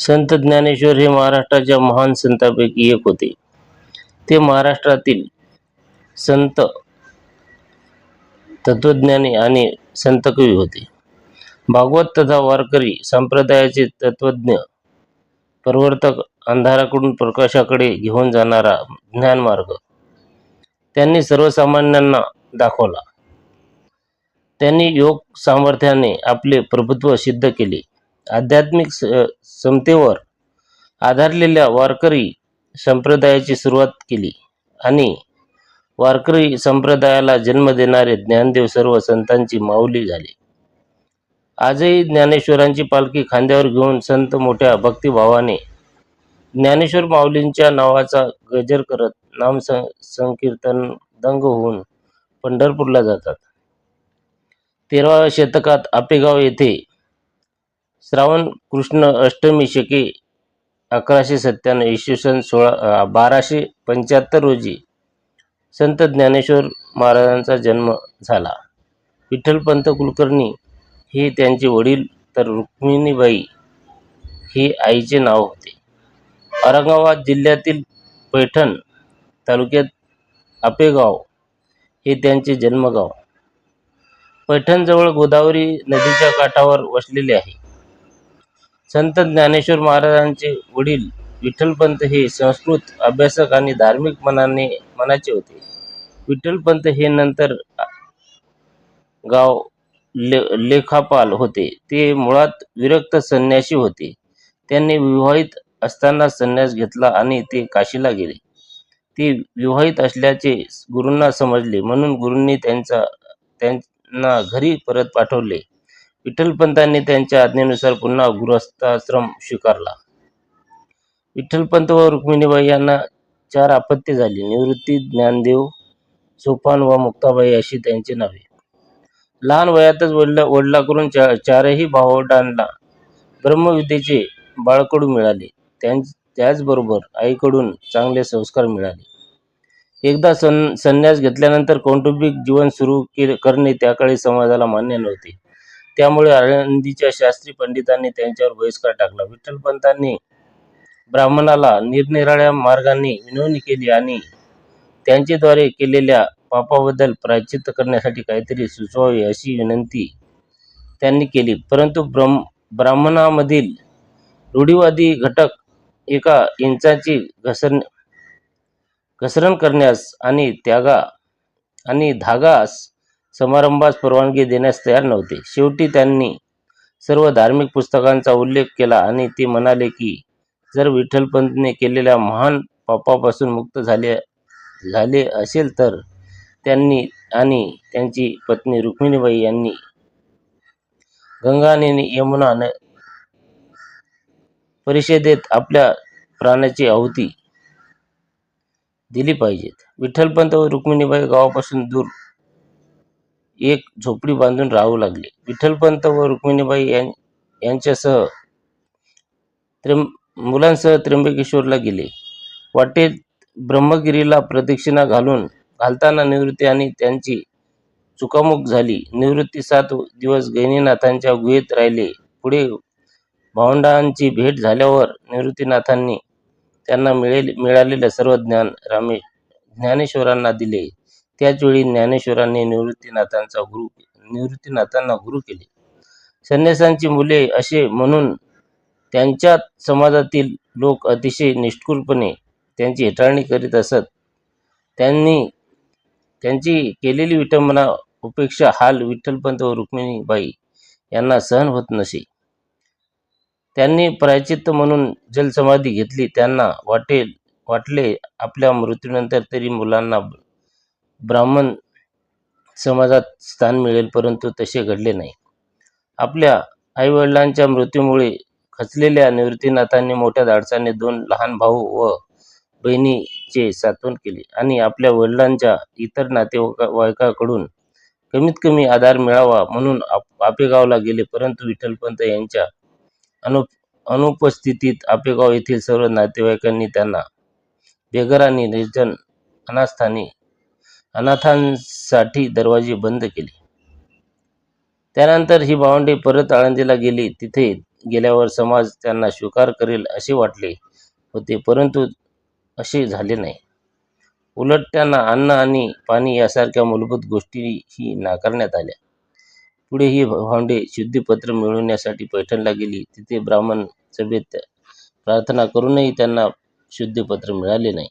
संत ज्ञानेश्वर हे महाराष्ट्राच्या महान संतांपैकी एक होते. ते महाराष्ट्रातील संत तत्वज्ञानी आणि संतकवी होते. भागवत तथा वारकरी संप्रदायाचे तत्वज्ञ प्रवर्तक अंधाराकडून प्रकाशाकडे घेऊन जाणारा ज्ञानमार्ग. त्यांनी सर्वसामान्यांना दाखवला. त्यांनी योग सामर्थ्याने आपले प्रभुत्व सिद्ध केले. आध्यात्मिक स समतेवर आधारलेल्या वारकरी संप्रदायाची सुरुवात केली आणि वारकरी संप्रदायाला जन्म देणारे ज्ञानदेव सर्व संतांची माऊली झाले. आजही ज्ञानेश्वरांची पालखी खांद्यावर घेऊन संत मोठ्या भक्तिभावाने ज्ञानेश्वर माऊलींच्या नावाचा गजर करत नाम सं संकीर्तन दंग होऊन पंढरपूरला जातात. तेराव्या शतकात आपेगाव येथे श्रावण कृष्ण अष्टमी शके अकराशे सत्त्याण्णव इसवी सन सोळा बाराशे पंच्याहत्तर रोजी संत ज्ञानेश्वर महाराजांचा जन्म झाला. विठ्ठलपंत कुलकर्णी हे त्यांचे वडील तर रुक्मिणीबाई हे आईचे नाव होते. औरंगाबाद जिल्ह्यातील पैठण तालुक्यात आपेगाव हे त्यांचे जन्मगाव. पैठणजवळ गोदावरी नदीच्या काठावर वसलेले आहे. संत ज्ञानेश्वर महाराजांचे वडील विठ्ठलपंत हे संस्कृत अभ्यासक आणि धार्मिक मनाने मनाचे होते. विठ्ठलपंत हे नंतर गाव ले लेखापाल होते. ते मुळात विरक्त संन्यासी होते. त्यांनी विवाहित असताना संन्यास घेतला आणि ते काशीला गेले. ते विवाहित असल्याचे गुरूंना समजले. म्हणून गुरूंनी त्यांचा त्यांना घरी परत पाठवले. विठ्ठलपंतांनी त्यांच्या आज्ञेनुसार पुन्हा गृहस्थाश्रम स्वीकारला. विठ्ठलपंत व रुक्मिणीबाई यांना चार अपत्ये झाली. निवृत्ती ज्ञानदेव सोपान व मुक्ताबाई अशी त्यांची नावे. लहान वयातच वडला वडिलाकडून चा चारही भावंडांना ब्रह्मविद्येचे बाळकडून मिळाले. त्यां त्याचबरोबर आईकडून चांगले संस्कार मिळाले. एकदा सं संन्यास घेतल्यानंतर कौटुंबिक जीवन सुरू के करणे त्याकाळी समाजाला मान्य नव्हते. त्यामुळे आळंदीच्या शास्त्री पंडितांनी त्यांच्यावर बहिष्कार टाकला. विठ्ठलपंतांनी ब्राह्मणाला निरनिराळ्या मार्गांनी विनवणी केली आणि त्यांच्याद्वारे केलेल्या पापाबद्दल प्रायश्चित्त करण्यासाठी काहीतरी सुचवावे अशी विनंती त्यांनी केली. परंतु ब्रह्म ब्राह्मणामधील रूढीवादी घटक एका इंचाची घसरण घसरण करण्यास आणि त्यागा आणि धागास समारंभास परवानगी देण्यास तयार नव्हते. शेवटी त्यांनी सर्व धार्मिक पुस्तकांचा उल्लेख केला आणि ते म्हणाले की जर विठ्ठलपंतने केलेल्या महान पापापासून मुक्त झाले झाले असेल तर त्यांनी आणि त्यांची पत्नी रुक्मिणीबाई यांनी गंगा आणि यमुना न परिषदेत आपल्या प्राणाची आहुती दिली पाहिजेत. विठ्ठलपंत व रुक्मिणीबाई गावापासून दूर एक झोपडी बांधून राहू लागले. विठ्ठलपंत व रुक्मिणीबाई यां यांच्यासह त्र्यं मुलांसह त्र्यंबकेश्वरला गेले. वाटेत ब्रह्मगिरीला प्रदक्षिणा घालून घालताना निवृत्ती आणि त्यांची चुकामुक झाली. निवृत्ती सात दिवस गैनीनाथांच्या गुहेत राहिले. पुढे भावंडांची भेट झाल्यावर निवृत्तीनाथांनी त्यांना मिळेल मिळालेलं सर्व ज्ञान रामे ज्ञानेश्वरांना दिले. त्याचवेळी ज्ञानेश्वरांनी निवृत्तीनाथांचा गुरु निवृत्तीनाथांना गुरु केले. संन्यासांची मुले असे म्हणून त्यांच्या समाजातील लोक अतिशय निष्ठुरपणे त्यांची हेटाळणी करीत असत. त्यांनी त्यांची केलेली विटंबना उपेक्षा हाल विठ्ठलपंत व रुक्मिणीबाई यांना सहन होत नसे. त्यांनी प्रायचित्त म्हणून जलसमाधी घेतली. त्यांना वाटेल वाटले आपल्या मृत्यूनंतर तरी मुलांना ब्राह्मण समाजात स्थान मिळेल परंतु तसे घडले नाही. आपल्या आईवडिलांच्या मृत्यूमुळे खचलेल्या निवृत्तीनाथांनी मोठ्या धाडसाने दोन लहान भाऊ व बहिणीचे सात्वन केले आणि आपल्या वडिलांच्या इतर नातेवाईकाकडून कमीत कमी आधार मिळावा म्हणून आप आपेगावला गेले. परंतु विठ्ठलपंत यांच्या अनु अनुपस्थितीत आपेगाव येथील सर्व नातेवाईकांनी त्यांना बेघर आणि निर्जन अनास्थानी अनाथांसाठी दरवाजे बंद केले. त्यानंतर ही भावंडे परत आळंदीला गेली. तिथे गेल्यावर समाज त्यांना स्वीकार करेल असे वाटले होते परंतु असे झाले नाही. उलट त्यांना अन्न आणि पाणी यासारख्या मूलभूत गोष्टीही नाकारण्यात आल्या. पुढे ही भावंडे शुद्धीपत्र मिळवण्यासाठी पैठणला गेली. तिथे ब्राह्मण सभेत प्रार्थना करूनही त्यांना शुद्धीपत्र मिळाले नाही.